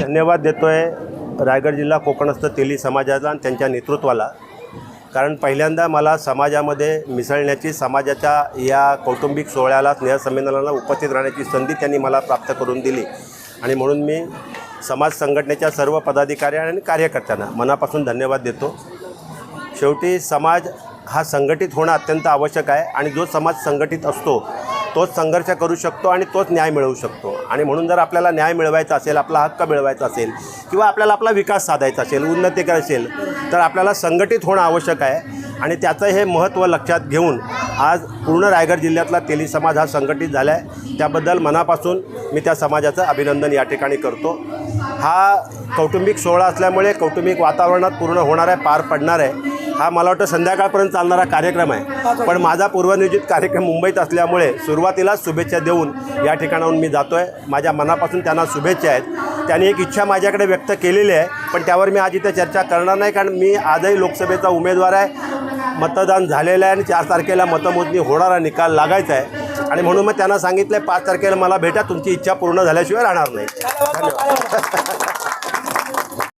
धन्यवाद देतो आहे रायगड जिल्हा कोकणस्थ तेली समाजाला आणि त्यांच्या नेतृत्वाला. कारण पहिल्यांदा मला समाजामध्ये मिसळण्याची समाजाच्या या कौटुंबिक सोहळ्याला स्नेहसंमेलनाला उपस्थित राहण्याची संधी त्यांनी मला प्राप्त करून दिली. आणि म्हणून मी समाज संघटनेच्या सर्व पदाधिकारी आणि कार्यकर्त्यांना मनापासून धन्यवाद देतो. शेवटी समाज हा संघटित होणं अत्यंत आवश्यक आहे आणि जो समाज संघटित असतो तोच संघर्ष करू शकतो आणि तोच न्याय मिळवू शकतो. आणि म्हणून जर आपल्याला न्याय मिळवायचा असेल आपला हक्क मिळवायचा असेल किंवा आपल्याला आपला विकास साधायचा असेल उन्नती करायची असेल तर आपल्याला संघटित होणं आवश्यक आहे. आणि त्याचं हे महत्त्व लक्षात घेऊन आज पूर्ण रायगड जिल्ह्यातला तेली समाज हा संघटित झाला आहे त्याबद्दल मनापासून मी त्या समाजाचं अभिनंदन या ठिकाणी करतो. हा कौटुंबिक सोहळा असल्यामुळे कौटुंबिक वातावरणात पूर्ण होणार आहे पार पडणार आहे. हा मला वाटतं संध्याकाळपर्यंत चालणारा कार्यक्रम आहे. पण माझा पूर्वनियोजित कार्यक्रम मुंबईत असल्यामुळे सुरुवातीलाच शुभेच्छा देऊन या ठिकाणाहून मी जातो आहे माझ्या मनापासून त्यांना शुभेच्छा आहेत. त्यांनी एक इच्छा माझ्याकडे व्यक्त केलेली आहे पण त्यावर मी आज इथे चर्चा करणार नाही कारण मी आजही लोकसभेचा उमेदवार आहे. मतदान झालेलं आहे आणि चार तारखेला मतमोजणी होणारा निकाल लागायचा आहे. आणि म्हणून मग त्यांना सांगितलं आहे पाच तारखेला मला भेटा तुमची इच्छा पूर्ण झाल्याशिवाय राहणार नाही. धन्यवाद.